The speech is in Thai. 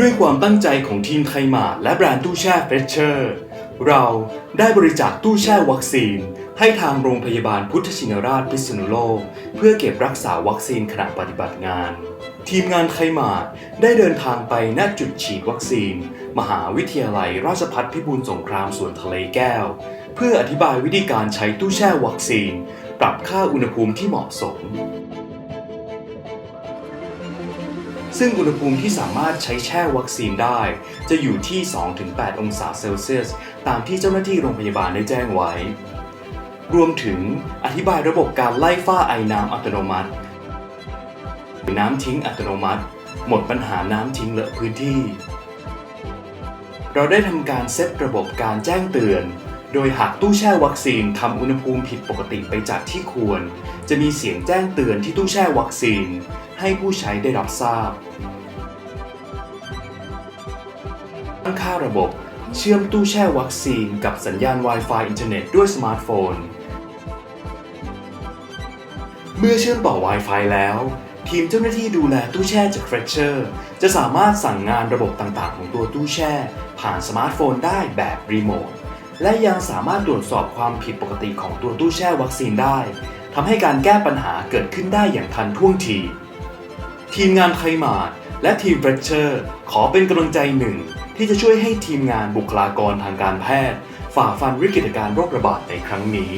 ด้วยความตั้งใจของทีมไทยมาและแบรนด์ตู้แช่เฟรชเชอร์ เราได้บริจาคตู้แช่วัคซีน ให้ทางโรงพยาบาลพุทธชินราชพิษณุโลก เพื่อเก็บรักษาวัคซีนขณะปฏิบัติงาน ทีมงานไทยมาร์ทได้เดินทางไปณจุดฉีดวัคซีน มหาวิทยาลัยราชภัฏพิบูลสงครามสวนทะเลแก้ว เพื่ออธิบายวิธีการใช้ตู้แช่วัคซีน ปรับค่าอุณหภูมิที่เหมาะสม ซึ่งอุณหภูมิที่สามารถใช้แช่วัคซีนได้ จะอยู่ที่ 2-8 องศาเซลเซียส ตามที่เจ้าหน้าที่โรงพยาบาลได้แจ้งไว้ รวมถึงอธิบายระบบการไล่ฝ้าไอน้ำอัตโนมัติ น้ำทิ้งอัตโนมัติ หมดปัญหาน้ำทิ้งเลอะพื้นที่ เราได้ทำการเซตระบบการแจ้งเตือน โดยหากตู้แช่วัคซีนทำอุณหภูมิผิดปกติไปจากที่ควร จะมีเสียงแจ้งเตือนที่ตู้แช่วัคซีน ให้ผู้ใช้ได้รับทราบตั้งค่าระบบเชื่อมตู้แช่วัคซีนกับสัญญาณ Wi-Fi อินเทอร์เน็ตด้วยสมาร์ทโฟน เมื่อเชื่อมต่อ Wi-Fi แล้ว ทีมเจ้าหน้าที่ดูแลตู้แช่จาก f r e s h e r จะสามารถสั่งงานระบบต่างๆ ของตัวตู้แช่ ผ่านสมาร์ทโฟนได้แบบรีโมท และยังสามารถตรวจสอบความผิดปกติของตัวตู้แช่วัคซีนได้ทำให้การแก้ปัญหาเกิดขึ้นได้อย่างทันท่วงที ทีมงานไคมาดและทีมเฟรชเชอร์ขอเป็นกำลังใจหนึ่ง ที่จะช่วยให้ทีมงานบุคลากรทางการแพทย์ ฝ่าฟันวิกฤตการโรคระบาดในครั้งนี้